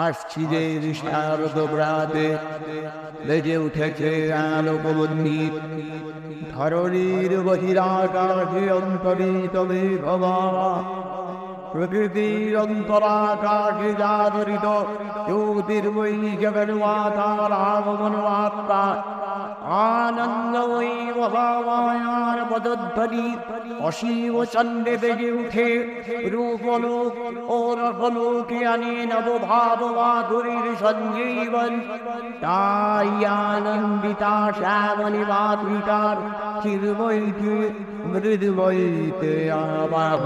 আসছি যে শারদ প্রাতে বেজে উঠেছে আলোকবন্দিত ধরণীর বহিরাকাশে অন্তরিত মেঘবা। প্রকৃতির অন্তরাকাশে জাগরিত জ্যোতির্ময়ী জগন্মাতার আগমন মাত্রা আনন্দময়ী মহামায়ার পদধ্বনি অসীম চন্দ্রে বেজে উঠে রূপলোক ও রকলোকে আনে নবভাব মাধুরীর সঞ্জীবন। তাই আনন্দিতা শ্যামণী মাতৃকার চিরবৈতে মৃদুবৈতে আবাহ